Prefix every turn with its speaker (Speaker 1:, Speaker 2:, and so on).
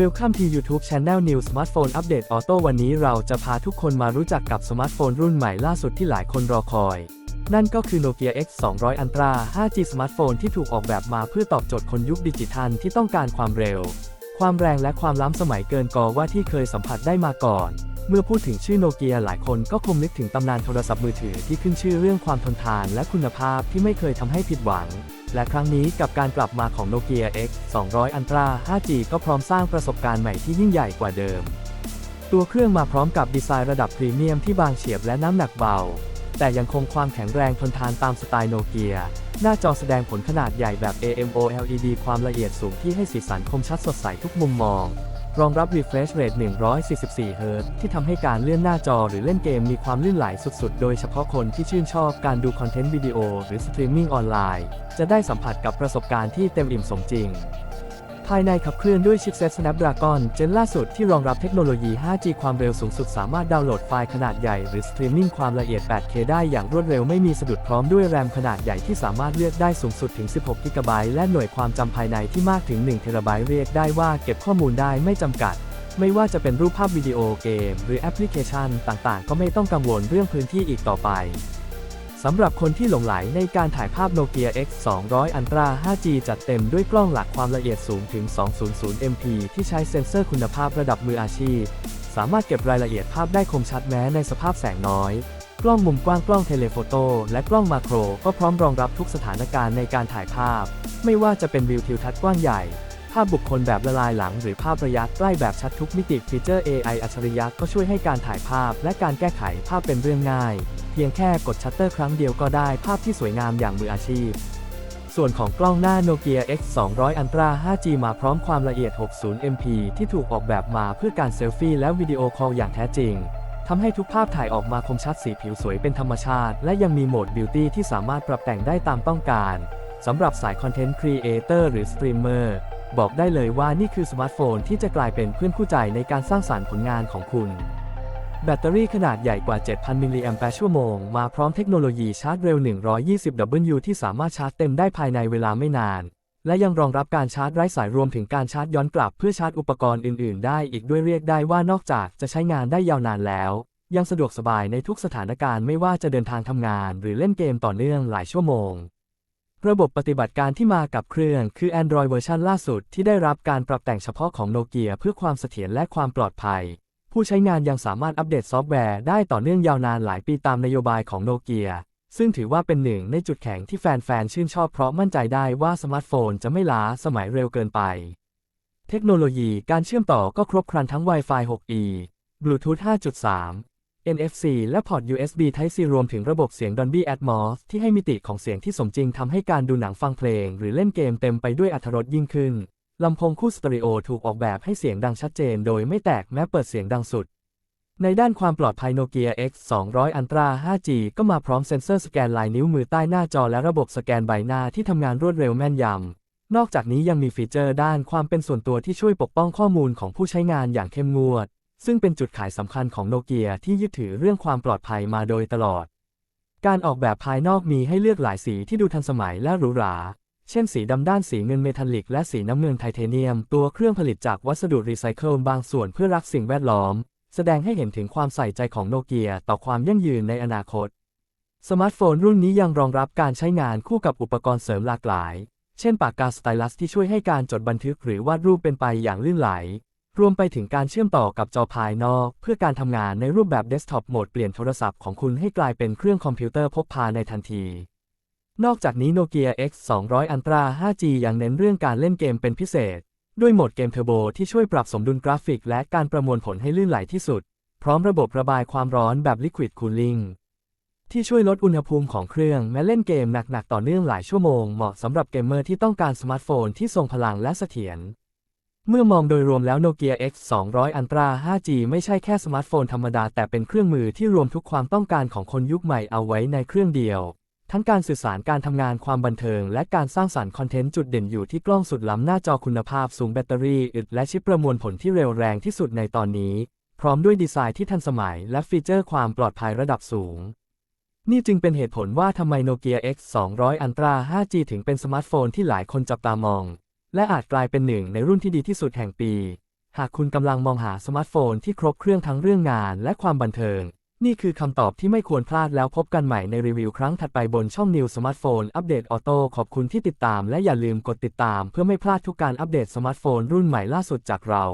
Speaker 1: Welcome to YouTube Channel New Smartphone Update Auto วันนี้เราจะพาทุกคนมารู้จักกับสมาร์ทโฟนรุ่นใหม่ล่าสุดที่หลายคนรอคอย นั่นก็คือ Nokia X 200 Ultra 5G สมาร์ทโฟนที่ถูกออกแบบมาเพื่อตอบโจทย์คนยุคดิจิทัลที่ต้องการความเร็ว ความแรงและความล้ำสมัยเกินกอว่าที่เคยสัมผัสได้มาก่อน เมื่อพูดถึงชื่อโนเกียหลายคนก็คงนึกถึงตำนานโทรศัพท์มือถือที่ขึ้นชื่อเรื่องความทนทานและคุณภาพที่ไม่เคยทำให้ผิดหวัง และครั้งนี้กับการกลับมาของโนเกีย X 200 Ultra 5G ก็พร้อมสร้างประสบการณ์ใหม่ที่ยิ่งใหญ่กว่าเดิม ตัวเครื่องมาพร้อมกับดีไซน์ระดับพรีเมียมที่บางเฉียบและน้ำหนักเบา แต่ยังคงความแข็งแรงทนทานตามสไตล์โนเกียหน้าจอแสดงผลขนาดใหญ่แบบ AMOLED ความละเอียดสูงที่ให้สีสันคมชัดสดใสทุกมุมมอง รองรับ refresh rate 144เฮิรตที่ทำให้การเลื่อนหน้าจอหรือเล่นเกมมีความลื่นไหลสุดๆ โดยเฉพาะคนที่ชื่นชอบการดูคอนเทนต์วิดีโอหรือสตรีมมิ่งออนไลน์ จะได้สัมผัสกับประสบการณ์ที่เต็มอิ่มสมจริง ภายในขับเคลื่อนด้วยชิปเซ็ต Snapdragon เจนล่าสุดที่รองรับเทคโนโลยี 5G ความเร็วสูงสุดสามารถดาวน์โหลดไฟล์ขนาดใหญ่หรือสตรีมมิ่งความละเอียด 8K ได้อย่างรวดเร็วไม่มีสะดุดพร้อมด้วยแรมขนาดใหญ่ที่สามารถเลือกได้สูงสุดถึง 16 g b และหน่วยความจำภายในที่มากถึง1 t b เรียกได้ว่าเก็บข้อมูลได้ไม่จำกัดไม่ว่าจะเป็นรูปภาพวิดีโอเกม หรือแอปพลิเคชันต่างๆ ก็ไม่ต้องกังวลเรื่องพื้นที่อีกต่อไป สำหรับคนที่หลงไหลในการถ่ายภาพ Nokia X 200 Ultra 5G จัดเต็มด้วยกล้องหลักความละเอียดสูงถึง 200 MP ที่ใช้เซ็นเซอร์คุณภาพระดับมืออาชีพ สามารถเก็บรายละเอียดภาพได้คมชัดแม้ในสภาพแสงน้อย กล้องมุมกว้างกล้องเทเลโฟโต้และกล้องมาโครก็พร้อมรองรับทุกสถานการณ์ในการถ่ายภาพ ไม่ว่าจะเป็นวิวทิวทัศน์กว้างใหญ่ ภาพบุคคลแบบละลายหลังหรือภาพระยะใกล้แบบชัดทุกมิติฟีเจอร์ AI อัจฉริยะก็ช่วยให้การถ่ายภาพ และการแก้ไขภาพเป็นเรื่องง่าย พียงแค่กดชัตเตอร์ครั้งเดียวก็ได้ภาพที่สวยงามอย่างมืออาชีพ ส่วนของกล้องหน้า Nokia X 200 Ultra 5G มาพร้อมความละเอียด 60 MP ที่ถูกออกแบบมาเพื่อการเซลฟี่และวิดีโอคอลอย่างแท้จริงทำให้ทุกภาพถ่ายออกมาคมชัดสีผิวสวยเป็นธรรมชาติ และยังมีโหมด Beauty ที่สามารถปรับแต่งได้ตามต้องการสำหรับสายคอนเทนต์ครีเอเตอร์หรือสตรีมเมอร์บอกได้เลยว่านี่คือสมาร์ทโฟนที่จะกลายเป็นเพื่อนคู่ใจในการสร้างสารรค์ผลงานของคุณ แบตเตอรี่ขนาดใหญ่กว่า 7,000 มิลลิแอมแปร์ชั่วโมง มาพร้อมเทคโนโลยีชาร์จเร็ว 120W ที่สามารถชาร์จเต็มได้ภายในเวลาไม่นาน และยังรองรับการชาร์จไร้สายรวมถึงการชาร์จย้อนกลับเพื่อชาร์จอุปกรณ์อื่น ๆ ได้อีกด้วยเรียกได้ว่านอกจากจะใช้งานได้ยาวนานแล้ว ยังสะดวกสบายในทุกสถานการณ์ไม่ว่าจะเดินทางทำงาน หรือเล่นเกมต่อเนื่องหลายชั่วโมงระบบปฏิบัติการที่มากับเครื่องคือ Android เวอร์ชันล่าสุดที่ได้รับการปรับแต่งเฉพาะของโนเกียเพื่อความเสถียรและความปลอดภัย ผู้ใช้งานยังสามารถอัปเดตซอฟต์แวร์ได้ต่อเนื่องยาวนานหลายปีตามนโยบายของโนเกีย ซึ่งถือว่าเป็นหนึ่งในจุดแข็งที่แฟนๆ ชื่นชอบเพราะมั่นใจได้ว่าสมาร์ทโฟนจะไม่ล้าสมัยเร็วเกินไป เทคโนโลยีการเชื่อมต่อก็ครบครันทั้ง Wi-Fi 6E Bluetooth 5.3 NFC และพอร์ต USB Type C รวมถึงระบบเสียง Dolby Atmos ที่ให้มิติของเสียงที่สมจริงทำให้การดูหนังฟังเพลง หรือเล่นเกมเต็มไปด้วยอรรถรสยิ่งขึ้น ลำโพงคู่สเตอริโอถูกออกแบบให้เสียงดังชัดเจนโดยไม่แตกแม้เปิดเสียงดังสุด ในด้านความปลอดภัย Nokia X 200 Ultra 5G ก็มาพร้อมเซ็นเซอร์สแกนลายนิ้วมือใต้หน้าจอและระบบสแกนใบหน้าที่ทำงานรวดเร็วแม่นยำ นอกจากนี้ยังมีฟีเจอร์ด้านความเป็นส่วนตัวที่ช่วยปกป้องข้อมูลของผู้ใช้งานอย่างเข้มงวด ซึ่งเป็นจุดขายสำคัญของโนเกียที่ยึดถือเรื่องความปลอดภัยมาโดยตลอด การออกแบบภายนอกมีให้เลือกหลายสีที่ดูทันสมัยและหรูหรา เช่นสีดำด้านสีเงินเมทัลลิกและสีน้ำเงินไทเทเนียม ตัวเครื่องผลิตจากวัสดุรีไซเคิลบางส่วนเพื่อรักสิ่งแวดล้อม แสดงให้เห็นถึงความใส่ใจของโนเกียต่อความยั่งยืนในอนาคต สมาร์ทโฟนรุ่นนี้ยังรองรับการใช้งานคู่กับอุปกรณ์เสริมหลากหลาย เช่นปากกาสไตลัสที่ช่วยให้การจดบันทึกหรือวาดรูปเป็นไปอย่างลื่นไหล รวมไปถึงการเชื่อมต่อกับจอภายนอก เพื่อการทำงานในรูปแบบเดสก์ท็อปโหมดเปลี่ยนโทรศัพท์ของคุณให้กลายเป็นเครื่องคอมพิวเตอร์พกพาในทันที นอกจากนี้ Nokia X 200 Ultra 5G ยังเน้นเรื่องการเล่นเกมเป็นพิเศษ ด้วยโหมดเกมเทอร์โบที่ช่วยปรับสมดุลกราฟิกและการประมวลผลให้ลื่นไหลที่สุด พร้อมระบบระบายความร้อนแบบ Liquid Cooling ที่ช่วยลดอุณหภูมิของเครื่องแม้เล่นเกมหนัก ๆ ต่อเนื่องหลายชั่วโมง เหมาะสำหรับเกมเมอร์ที่ต้องการสมาร์ทโฟนที่ทรงพลังและเสถียร เมื่อมองโดยรวมแล้ว Nokia X 200 Ultra 5G ไม่ใช่แค่สมาร์ทโฟนธรรมดาแต่เป็นเครื่องมือที่รวมทุกความต้องการของคนยุคใหม่เอาไว้ในเครื่องเดียว ทั้งการสื่อสารการทำงานความบันเทิง และการสร้างสรรค์คอนเทนต์จุดเด่นอยู่ที่กล้องสุดล้ำหน้าจอคุณภาพสูงแบตเตอรี่อึดและชิปประมวลผลที่เร็วแรงที่สุดในตอนนี้ พร้อมด้วยดีไซน์ที่ทันสมัย และฟีเจอร์ความปลอดภัยระดับสูง นี่จึงเป็นเหตุผลว่าทำไม Nokia X 200 Ultra 5G ถึงเป็นสมาร์ทโฟนที่หลายคนจับตามอง และอาจกลายเป็นหนึ่งในรุ่นที่ดีที่สุดแห่งปี หากคุณกำลังมองหาสมาร์ทโฟนที่ครบเครื่องทั้งเรื่องงานและความบันเทิง นี่คือคำตอบที่ไม่ควรพลาดแล้วพบกันใหม่ในรีวิวครั้งถัดไปบนช่อง New Smartphone อัปเดตออโต้ขอบคุณที่ติดตามและอย่าลืมกดติดตามเพื่อไม่พลาดทุกการอัปเดตสมาร์ทโฟนรุ่นใหม่ล่าสุดจากเรา